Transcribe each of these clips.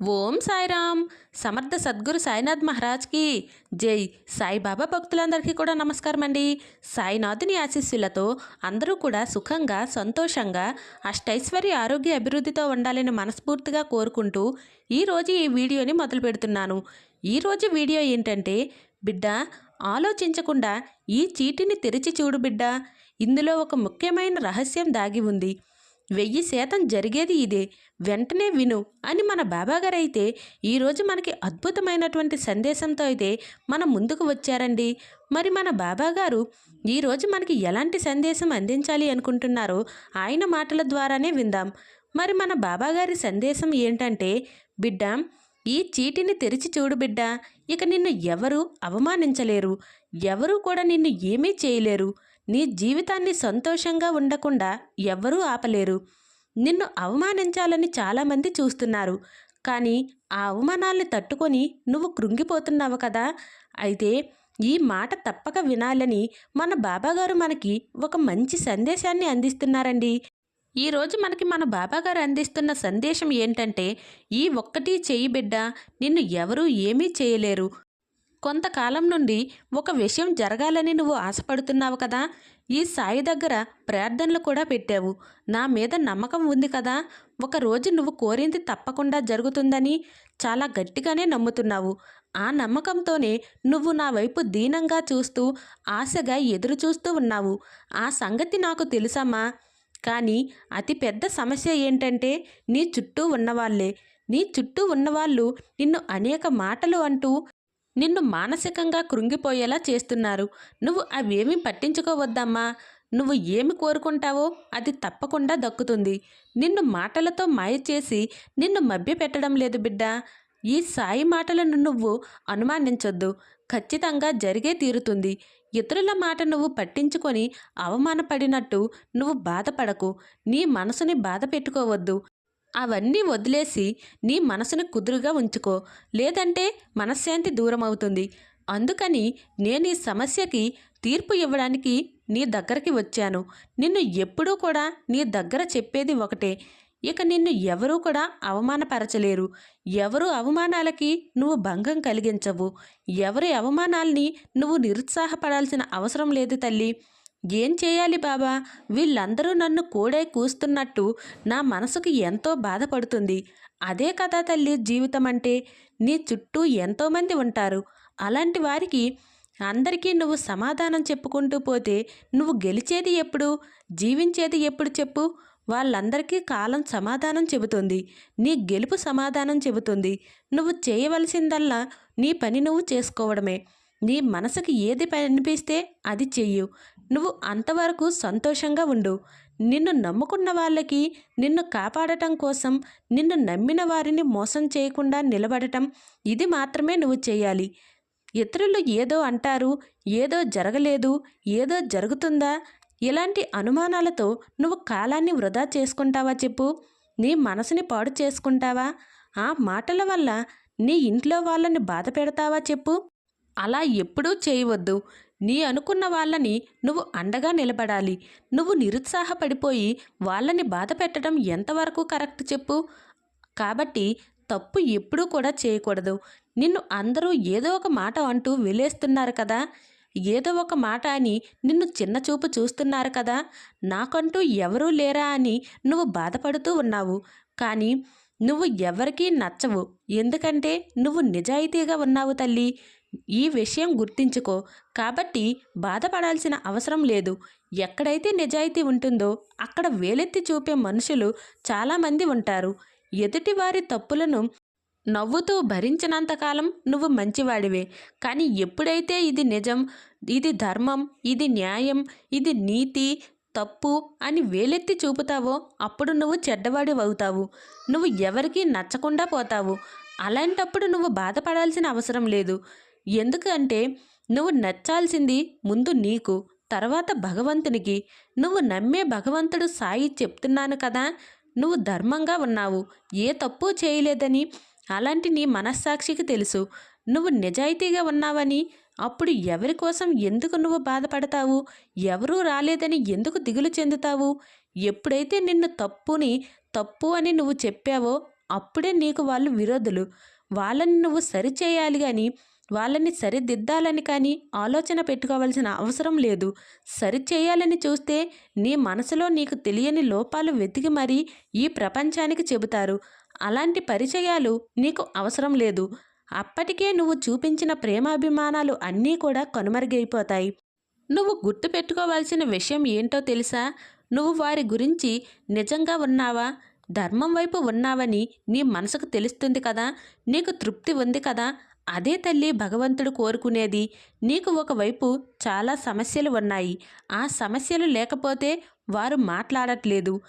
ఓం సాయిరామ్. సమర్థ సద్గురు సాయినాథ్ మహారాజ్కి జై. సాయిబాబా భక్తులందరికీ కూడా నమస్కారం అండి సాయినాథుని ఆశీస్సులతో అందరూ కూడా సుఖంగా సంతోషంగా అష్టైశ్వర్య ఆరోగ్య అభివృద్ధితో ఉండాలని మనస్ఫూర్తిగా కోరుకుంటూ ఈరోజు ఈ వీడియోని మొదలు పెడుతున్నాను. ఈరోజు వీడియో ఏంటంటే బిడ్డ ఆలోచించకుండా ఈ చీటిని తెరిచి చూడు బిడ్డ. ఇందులో ఒక ముఖ్యమైన రహస్యం దాగి ఉంది. వెయ్యి శాతం జరిగేది ఇదే. వెంటనే విను అని మన బాబాగారు అయితే ఈరోజు మనకి అద్భుతమైనటువంటి సందేశంతో అయితే మన ముందుకు వచ్చారండి. మరి మన బాబాగారు ఈరోజు మనకి ఎలాంటి సందేశం అందించాలి అనుకుంటున్నారో ఆయన మాటల ద్వారానే విందాం. మరి మన బాబాగారి సందేశం ఏంటంటే బిడ్డ ఈ చీటిని తెరిచి చూడు బిడ్డ. ఇక నిన్ను ఎవరు అవమానించలేరు. ఎవరూ కూడా నిన్ను ఏమీ చేయలేరు. నీ జీవితాన్ని సంతోషంగా ఉండకుండా ఎవ్వరూ ఆపలేరు. నిన్ను అవమానించాలని చాలామంది చూస్తున్నారు. కానీ ఆ అవమానాల్ని తట్టుకొని నువ్వు కృంగిపోతున్నావు కదా? అయితే ఈ మాట తప్పక వినాలని మన బాబాగారు మనకి ఒక మంచి సందేశాన్ని అందిస్తున్నారండి. ఈరోజు మనకి మన బాబాగారు అందిస్తున్న సందేశం ఏంటంటే ఈ ఒక్కటి చేయి బిడ్డ నిన్ను ఎవరూ ఏమీ చేయలేరు. కొంతకాలం నుండి ఒక విషయం జరగాలని నువ్వు ఆశపడుతున్నావు కదా? ఈ సాయి దగ్గర ప్రార్థనలు కూడా పెట్టావు. నా మీద నమ్మకం ఉంది కదా? ఒకరోజు నువ్వు కోరింది తప్పకుండా జరుగుతుందని చాలా గట్టిగానే నమ్ముతున్నావు. ఆ నమ్మకంతోనే నువ్వు నా వైపు దీనంగా చూస్తూ ఆశగా ఎదురు చూస్తూ ఉన్నావు. ఆ సంగతి నాకు తెలుసమ్మా కానీ అతి పెద్ద సమస్య ఏంటంటే నీ చుట్టూ ఉన్నవాళ్ళే నీ చుట్టూ ఉన్నవాళ్ళు నిన్ను అనేక మాటలు అంటూ నిన్ను మానసికంగా కృంగిపోయేలా చేస్తున్నారు. నువ్వు అవేమీ పట్టించుకోవద్దమ్మా. నువ్వు ఏమి కోరుకుంటావో అది తప్పకుండా దక్కుతుంది. నిన్ను మాటలతో మాయ చేసి నిన్ను మభ్యపెట్టడం లేదు బిడ్డ. ఈ సాయి మాటలను నువ్వు అనుమానించొద్దు. ఖచ్చితంగా జరిగే తీరుతుంది. ఇతరుల మాట నువ్వు పట్టించుకొని అవమానపడినట్టు నువ్వు బాధపడకు. నీ మనసుని బాధ పెట్టుకోవద్దు. అవన్నీ వదిలేసి నీ మనసును కుదురుగా ఉంచుకో. లేదంటే మనశ్శాంతి దూరం అవుతుంది అందుకని నేను ఈ సమస్యకి తీర్పు ఇవ్వడానికి నీ దగ్గరికి వచ్చాను. నిన్ను ఎప్పుడూ కూడా నీ దగ్గర చెప్పేది ఒకటే. ఇక నిన్ను ఎవరూ కూడా అవమానపరచలేరు. ఎవరు అవమానాలకి నువ్వు భంగం కలిగించవు. ఎవరి అవమానాల్ని నువ్వు నిరుత్సాహపడాల్సిన అవసరం లేదు తల్లి. ఏం చేయాలి బాబా? వీళ్ళందరూ నన్ను కూడే కూస్తున్నట్టు నా మనసుకు ఎంతో బాధపడుతుంది. అదే కదా తల్లి జీవితం అంటే. నీ చుట్టూ ఎంతోమంది ఉంటారు. అలాంటి వారికి అందరికీ నువ్వు సమాధానం చెప్పుకుంటూ పోతే నువ్వు గెలిచేది ఎప్పుడు? జీవించేది ఎప్పుడు చెప్పు? వాళ్ళందరికీ కాలం సమాధానం చెబుతుంది. నీ గెలుపు సమాధానం చెబుతుంది. నువ్వు చేయవలసిందల్లా నీ పని నువ్వు చేసుకోవడమే. నీ మనసుకి ఏది అనిపిస్తే అది చెయ్యు. నువ్వు అంతవరకు సంతోషంగా ఉండు. నిన్ను నమ్ముకున్న వాళ్ళకి నిన్ను కాపాడటం కోసం నిన్ను నమ్మిన వారిని మోసం చేయకుండా నిలబడటం ఇది మాత్రమే నువ్వు చేయాలి ఇతరులు ఏదో అంటారు ఏదో జరగలేదు ఏదో జరుగుతుందా? ఇలాంటి అనుమానాలతో నువ్వు కాలాన్ని వృధా చేసుకుంటావా చెప్పు? నీ మనసుని పాడు చేసుకుంటావా? ఆ మాటల వల్ల నీ ఇంట్లో వాళ్ళని బాధ పెడతావా చెప్పు? అలా ఎప్పుడూ చేయవద్దు. నీ అనుకున్న వాళ్ళని నువ్వు అండగా నిలబడాలి. నువ్వు నిరుత్సాహపడిపోయి వాళ్ళని బాధ పెట్టడం ఎంతవరకు కరెక్ట్ చెప్పు? కాబట్టి తప్పు ఎప్పుడూ కూడా చేయకూడదు. నిన్ను అందరూ ఏదో ఒక మాట అంటూ వెలేస్తున్నారు కదా? ఏదో ఒక మాట అని నిన్ను చిన్నచూపు చూస్తున్నారు కదా? నాకంటూ ఎవరూ లేరా అని నువ్వు బాధపడుతూ ఉన్నావు. కానీ నువ్వు ఎవరికీ నచ్చవు. ఎందుకంటే నువ్వు నిజాయితీగా ఉన్నావు తల్లి. ఈ విషయం గుర్తించుకో. కాబట్టి బాధపడాల్సిన అవసరం లేదు. ఎక్కడైతే నిజాయితీ ఉంటుందో అక్కడ వేలెత్తి చూపే మనుషులు చాలామంది ఉంటారు. ఎదుటివారి తప్పులను నవ్వుతూ భరించినంతకాలం నువ్వు మంచివాడివే. కానీ ఎప్పుడైతే ఇది నిజం ఇది ధర్మం ఇది న్యాయం ఇది నీతి తప్పు అని వేలెత్తి చూపుతావో అప్పుడు నువ్వు చెడ్డవాడి అవుతావు. నువ్వు ఎవరికీ నచ్చకుండా పోతావు. అలాంటప్పుడు నువ్వు బాధపడాల్సిన అవసరం లేదు. ఎందుకంటే నువ్వు నచ్చాల్సింది ముందు నీకు తర్వాత భగవంతునికి. నువ్వు నమ్మే భగవంతుడు సాయి చెప్తున్నాను కదా నువ్వు ధర్మంగా ఉన్నావు ఏ తప్పు చేయలేదని అలాంటి నీ మనస్సాక్షికి తెలుసు. నువ్వు నిజాయితీగా ఉన్నావని అప్పుడు ఎవరి కోసం ఎందుకు నువ్వు బాధపడతావు? ఎవరూ రాలేదని ఎందుకు దిగులు చెందుతావు? ఎప్పుడైతే నిన్ను తప్పుని తప్పు అని నువ్వు చెప్పావో అప్పుడే నీకు వాళ్ళు విరోధులు. వాళ్ళని నువ్వు సరిచేయాలి కానీ వాళ్ళని సరిదిద్దాలని కానీ ఆలోచన పెట్టుకోవాల్సిన అవసరం లేదు. సరిచేయాలని చూస్తే నీ మనసులో నీకు తెలియని లోపాలు వెతికి మరీ ఈ ప్రపంచానికి చెబుతారు. అలాంటి పరిచయాలు నీకు అవసరం లేదు. అప్పటికే నువ్వు చూపించిన ప్రేమాభిమానాలు అన్నీ కూడా కనుమరుగైపోతాయి. నువ్వు గుర్తుపెట్టుకోవాల్సిన విషయం ఏంటో తెలుసా? నువ్వు వారి గురించి నిజంగా ఉన్నావా? ధర్మం వైపు ఉన్నావని నీ మనసుకు తెలుస్తుంది కదా? నీకు తృప్తి ఉంది కదా? అదే తల్లి భగవంతుడు కోరుకునేది. నీకు ఒకవైపు చాలా సమస్యలు ఉన్నాయి. ఆ సమస్యలు లేకపోతే వారు మాట్లాడట్లేదు.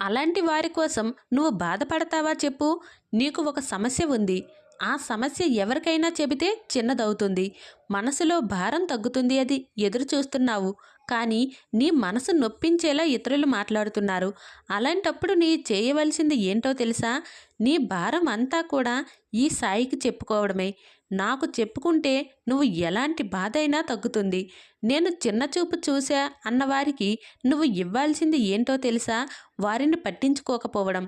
అలాంటి వారి కోసం నువ్వు బాధపడతావా చెప్పు. నీకు ఒక సమస్య ఉంది. ఆ సమస్య ఎవరికైనా చెబితే చిన్నదవుతుంది. మనసులో భారం తగ్గుతుంది అది ఎదురు చూస్తున్నావు. కానీ నీ మనసు నొప్పించేలా ఇతరులు మాట్లాడుతున్నారు. అలాంటప్పుడు నీ చేయవలసింది ఏంటో తెలుసా? నీ భారం అంతా కూడా ఈ సాయికి చెప్పుకోవడమే. నాకు చెప్పుకుంటే నువ్వు ఎలాంటి బాధ అయినా తగ్గుతుంది. నేను చిన్న చూపు చూసా అన్నవారికి నువ్వు ఇవ్వాల్సింది ఏంటో తెలుసా? వారిని పట్టించుకోకపోవడం.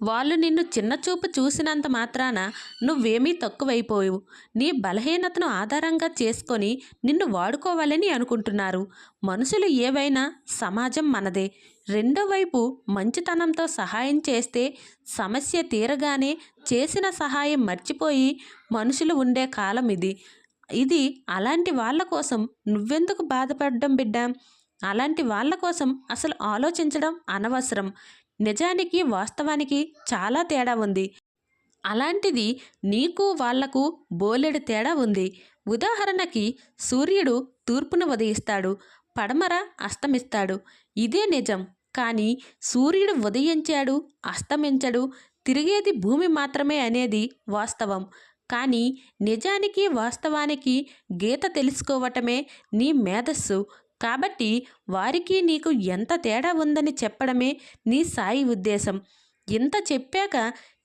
వాళ్ళు నిన్ను చిన్న చూపు చూసినంత మాత్రాన నువ్వేమీ తక్కువైపోవు. నీ బలహీనతను ఆధారంగా చేసుకొని నిన్ను వాడుకోవాలని అనుకుంటున్నారు. మనుషులు ఏవైనా సమాజం మనదే. రెండో వైపు మంచితనంతో సహాయం చేస్తే సమస్య తీరగానే చేసిన సహాయం మర్చిపోయి మనుషులు ఉండే కాలం ఇది. ఇది అలాంటి వాళ్ళ కోసం నువ్వెందుకు బాధపడడం బిడ్డ? అలాంటి వాళ్ళ కోసం అసలు ఆలోచించడం అనవసరం. నిజానికి వాస్తవానికి చాలా తేడా ఉంది. అలాంటిది నీకు వాళ్ళకు బోలెడు తేడా ఉంది. ఉదాహరణకి సూర్యుడు తూర్పున ఉదయిస్తాడు పడమర అస్తమిస్తాడు. ఇదే నిజం. కానీ సూర్యుడు ఉదయించాడు అస్తమించడు. తిరిగేది భూమి మాత్రమే అనేది వాస్తవం. కానీ నిజానికి వాస్తవానికి గీత తెలుసుకోవటమే నీ మేధస్సు. కాబట్టి వారికి నీకు ఎంత తేడా ఉందని చెప్పడమే నీ సాయి ఉద్దేశం. ఇంత చెప్పాక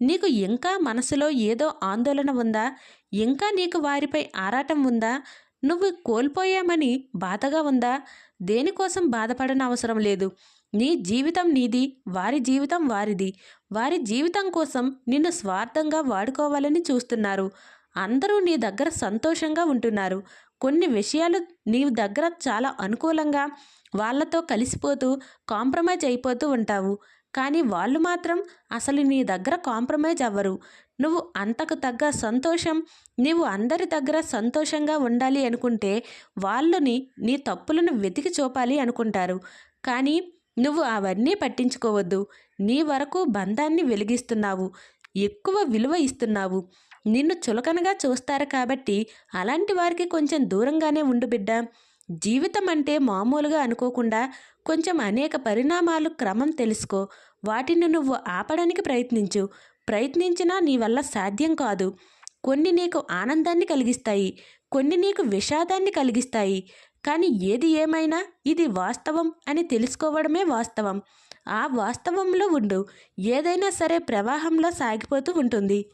నీకు ఇంకా మనసులో ఏదో ఆందోళన ఉందా? ఇంకా నీకు వారిపై ఆరాటం ఉందా? నువ్వు కోల్పోయామని బాధగా ఉందా? దేనికోసం బాధపడన అవసరం లేదు. నీ జీవితం నీది వారి జీవితం వారిది. వారి జీవితం కోసం నిన్ను స్వార్థంగా వాడుకోవాలని చూస్తున్నారు. అందరూ నీ దగ్గర సంతోషంగా ఉంటున్నారు. కొన్ని విషయాలు నీ దగ్గర చాలా అనుకూలంగా వాళ్ళతో కలిసిపోతూ కాంప్రమైజ్ అయిపోతూ ఉంటావు. కానీ వాళ్ళు మాత్రం అసలు నీ దగ్గర కాంప్రమైజ్ అవ్వరు. నువ్వు అంతకు తగ్గ సంతోషం నీవు అందరి దగ్గర సంతోషంగా ఉండాలి అనుకుంటే వాళ్ళని నీ తప్పులను వెతికి చూపాలి అనుకుంటారు. కానీ నువ్వు అవన్నీ పట్టించుకోవద్దు. నీ వరకు బంధాన్ని వెలిగిస్తున్నావు. ఎక్కువ విలువ ఇస్తున్నావు. నిన్ను చులకనగా చూస్తారు కాబట్టి అలాంటి వారికి కొంచెం దూరంగానే ఉండు బిడ్డ. జీవితం అంటే మామూలుగా అనుకోకుండా కొంచెం అనేక పరిణామాలు క్రమం తెలుసుకో. వాటిని నువ్వు ఆపడానికి ప్రయత్నించు. ప్రయత్నించినా నీ వల్ల సాధ్యం కాదు. కొన్ని నీకు ఆనందాన్ని కలిగిస్తాయి. కొన్ని నీకు విషాదాన్ని కలిగిస్తాయి. కానీ ఏది ఏమైనా ఇది వాస్తవం అని తెలుసుకోవడమే వాస్తవం. ఆ వాస్తవంలో ఉండు. ఏదైనా సరే ప్రవాహంలో సాగిపోతూ ఉంటుంది.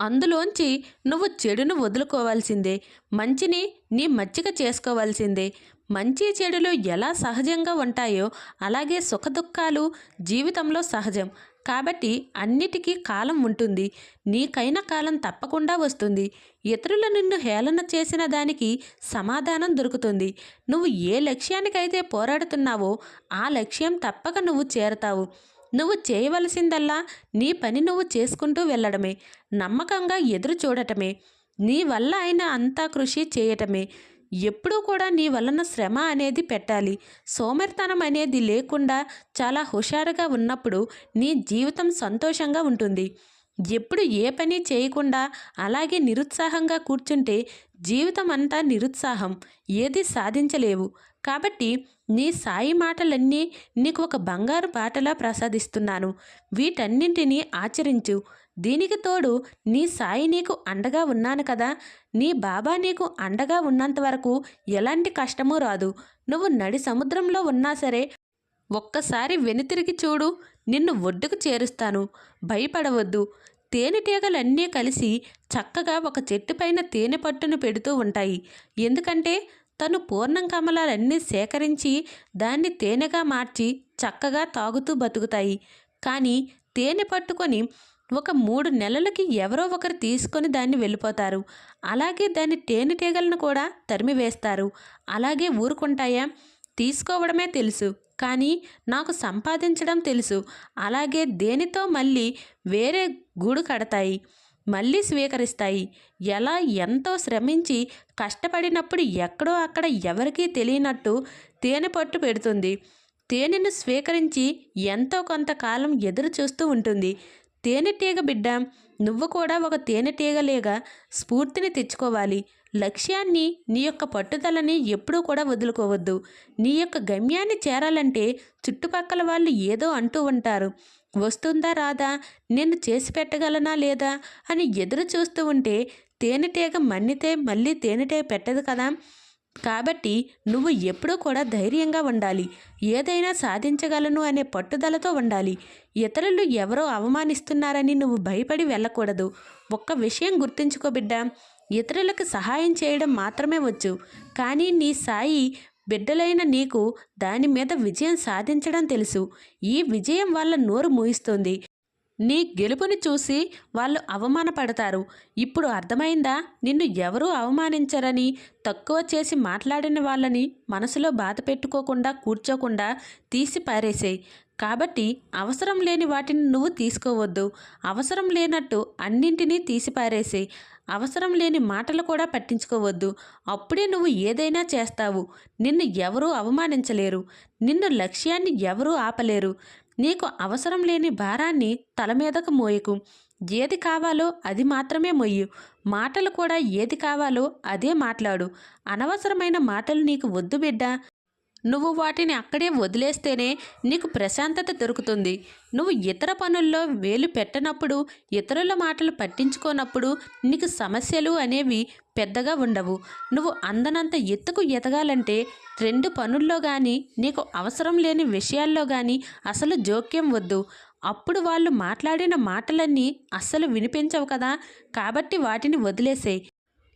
అందులోంచి నువ్వు చెడును వదులుకోవాల్సిందే. మంచిని నీ మచ్చిక చేసుకోవాల్సిందే. మంచి చెడులు ఎలా సహజంగా ఉంటాయో అలాగే సుఖదుఖాలు జీవితంలో సహజం. కాబట్టి అన్నిటికీ కాలం ఉంటుంది. నీకైన కాలం తప్పకుండా వస్తుంది. ఇతరుల నిన్ను హేళన చేసిన దానికి సమాధానం దొరుకుతుంది. నువ్వు ఏ లక్ష్యానికైతే పోరాడుతున్నావో ఆ లక్ష్యం తప్పక నువ్వు చేరతావు. నువ్వు చేయవలసిందల్లా నీ పని నువ్వు చేసుకుంటూ వెళ్ళడమే. నమ్మకంగా ఎదురు చూడటమే నీ వల్ల అయిన అంతా కృషి చేయటమే. ఎప్పుడూ కూడా నీ వలన శ్రమ అనేది పెట్టాలి. సోమరితనం అనేది లేకుండా చాలా హుషారుగా ఉన్నప్పుడు నీ జీవితం సంతోషంగా ఉంటుంది. ఎప్పుడు ఏ పని చేయకుండా అలాగే నిరుత్సాహంగా కూర్చుంటే జీవితం అంతా నిరుత్సాహం. ఏది సాధించలేవు. కాబట్టి నీ సాయి మాటలన్నీ నీకు ఒక బంగారు బాటలా ప్రసాదిస్తున్నాను. వీటన్నింటినీ ఆచరించు. దీనికి తోడు నీ సాయి నీకు అండగా ఉన్నాను కదా. నీ బాబా నీకు అండగా ఉన్నంత వరకు ఎలాంటి కష్టమూ రాదు. నువ్వు నడి సముద్రంలో ఉన్నా సరే ఒక్కసారి వెనుతిరిగి చూడు. నిన్ను ఒడ్డుకు చేరుస్తాను. భయపడవద్దు. తేనెటీగలన్నీ కలిసి చక్కగా ఒక చెట్టుపైన తేనె పట్టును పెడుతూ ఉంటాయి. ఎందుకంటే తను పూర్ణం కమలాలన్నీ సేకరించి దాన్ని తేనెగా మార్చి చక్కగా తాగుతూ బతుకుతాయి. కానీ తేనె పట్టుకొని ఒక మూడు నెలలకి ఎవరో ఒకరు తీసుకొని దాన్ని వెళ్ళిపోతారు. అలాగే దాని తేనెటీగలను కూడా తరిమివేస్తారు అలాగే ఊరుకుంటాయా? తీసుకోవడమే తెలుసు. కానీ నాకు సంపాదించడం తెలుసు. అలాగే దేనితో మళ్ళీ వేరే గూడు కడతాయి. మళ్ళీ స్వీకరిస్తాయి. ఎలా ఎంతో శ్రమించి కష్టపడినప్పుడు ఎక్కడో అక్కడ ఎవరికీ తెలియనట్టు తేనె పట్టు పెడుతుంది. తేనెను స్వీకరించి ఎంతో కొంతకాలం ఎదురు చూస్తూ ఉంటుంది. తేనెటీగ బిడ్డ నువ్వు కూడా ఒక తేనెటీగలేగా స్ఫూర్తిని తెచ్చుకోవాలి. లక్ష్యాన్ని నీ యొక్క పట్టుదలని ఎప్పుడూ కూడా వదులుకోవద్దు. నీ యొక్క గమ్యాన్ని చేరాలంటే చుట్టుపక్కల వాళ్ళు ఏదో అంటూ ఉంటారు. వస్తుందా రాదా నేను చేసి పెట్టగలనా లేదా అని ఎదురు చూస్తూ ఉంటే తేనెటీగ మన్నితే మళ్ళీ తేనెటీగ పెట్టదు కదా? కాబట్టి నువ్వు ఎప్పుడూ కూడా ధైర్యంగా ఉండాలి. ఏదైనా సాధించగలను అనే పట్టుదలతో ఉండాలి. ఇతరులు ఎవరో అవమానిస్తున్నారని నువ్వు భయపడి వెళ్ళకూడదు. ఒక్క విషయం గుర్తుంచుకో బిడ్డ ఇతరులకు సహాయం చేయడం మాత్రమే వచ్చు. కానీ నీ సాయి బిడ్డలైన నీకు దాని మీద విజయం సాధించడం తెలుసు. ఈ విజయం వల్ల నోరు మూయిస్తుంది. నీ గెలుపుని చూసి వాళ్ళు అవమానపడతారు. ఇప్పుడు అర్థమైందా? నిన్ను ఎవరూ అవమానించరని తక్కువ చేసి మాట్లాడిన వాళ్ళని మనసులో బాధ పెట్టుకోకుండా కూర్చోకుండా తీసి పారేసేయి. కాబట్టి అవసరం లేని వాటిని నువ్వు తీసుకోవద్దు. అవసరం లేనట్టు అన్నింటినీ తీసిపారేసేయి అవసరం లేని మాటలు కూడా పట్టించుకోవద్దు. అప్పుడే నువ్వు ఏదైనా చేస్తావు. నిన్ను ఎవరూ అవమానించలేరు. నిన్ను లక్ష్యాన్ని ఎవరూ ఆపలేరు. నీకు అవసరం లేని భారాన్ని తల మీదకు మోయకు. ఏది కావాలో అది మాత్రమే మొయ్యు. మాటలు కూడా ఏది కావాలో అదే మాట్లాడు. అనవసరమైన మాటలు నీకు వద్దు బిడ్డ. నువ్వు వాటిని అక్కడే వదిలేస్తేనే నీకు ప్రశాంతత దొరుకుతుంది. నువ్వు ఇతర పనుల్లో వేలు పెట్టనప్పుడు ఇతరుల మాటలు పట్టించుకోనప్పుడు నీకు సమస్యలు అనేవి పెద్దగా ఉండవు. నువ్వు అందనంత ఎత్తుకు ఎదగాలంటే రెండు పనుల్లో కానీ నీకు అవసరం లేని విషయాల్లో కానీ అసలు జోక్యం వద్దు. అప్పుడు వాళ్ళు మాట్లాడిన మాటలన్నీ అస్సలు వినిపించవు కదా. కాబట్టి వాటిని వదిలేసేయి.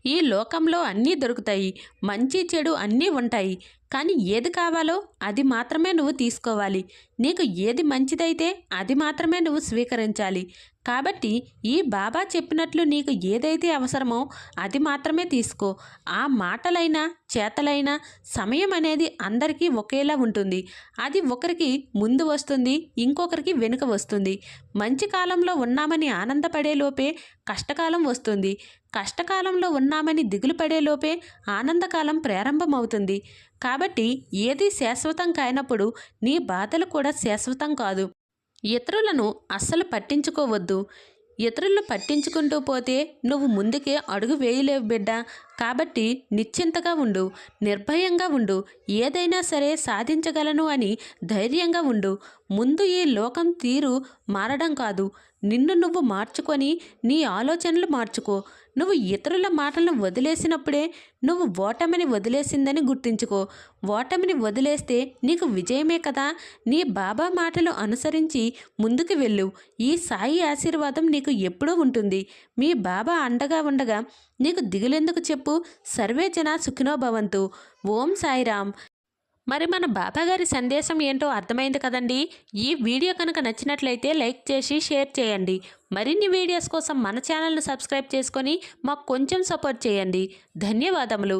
ఈ లోకంలో అన్నీ దొరుకుతాయి. మంచి చెడు అన్నీ ఉంటాయి. కానీ ఏది కావాలో అది మాత్రమే నువ్వు తీసుకోవాలి. నీకు ఏది మంచిదైతే అది మాత్రమే నువ్వు స్వీకరించాలి. కాబట్టి ఈ బాబా చెప్పినట్లు నీకు ఏదైతే అవసరమో అది మాత్రమే తీసుకో. ఆ మాటలైనా చేతలైనా సమయం అనేది అందరికీ ఒకేలా ఉంటుంది. అది ఒకరికి ముందు వస్తుంది ఇంకొకరికి వెనుక వస్తుంది. మంచి కాలంలో ఉన్నామని ఆనందపడే లోపే కష్టకాలం వస్తుంది. కష్టకాలంలో ఉన్నామని దిగులు పడేలోపే ఆనందకాలం ప్రారంభమవుతుంది. కాబట్టి ఏది శాశ్వతం కానప్పుడు నీ బాధలు కూడా శాశ్వతం కాదు. ఇతరులను అస్సలు పట్టించుకోవద్దు. ఇతరులను పట్టించుకుంటూ పోతే నువ్వు ముందుకే అడుగు వేయలేవు బిడ్డ. కాబట్టి నిశ్చింతగా ఉండు నిర్భయంగా ఉండు ఏదైనా సరే సాధించగలను అని ధైర్యంగా ఉండు. ముందు ఈ లోకం తీరు మారడం కాదు. నిన్ను నువ్వు మార్చుకొని నీ ఆలోచనలు మార్చుకో. నువ్వు ఇతరుల మాటలను వదిలేసినప్పుడే నువ్వు ఓటమిని వదిలేసిందని గుర్తించుకో. ఓటమిని వదిలేస్తే నీకు విజయమే కదా. నీ బాబా మాటలు అనుసరించి ముందుకు వెళ్ళు. ఈ సాయి ఆశీర్వాదం నీకు ఎప్పుడూ ఉంటుంది. మీ బాబా అండగా ఉండగా నీకు దిగులెందుకు చెప్పు? సర్వే జన సుఖినోభవంతు ఓం సాయిరామ్. మరి మన బాబాగారి సందేశం ఏంటో అర్థమైంది కదండి? ఈ వీడియో కనుక నచ్చినట్లయితే లైక్ చేసి షేర్ చేయండి. మరిన్ని వీడియోస్ కోసం మన ఛానల్ను సబ్స్క్రైబ్ చేసుకొని మాకు కొంచెం సపోర్ట్ చేయండి. ధన్యవాదములు.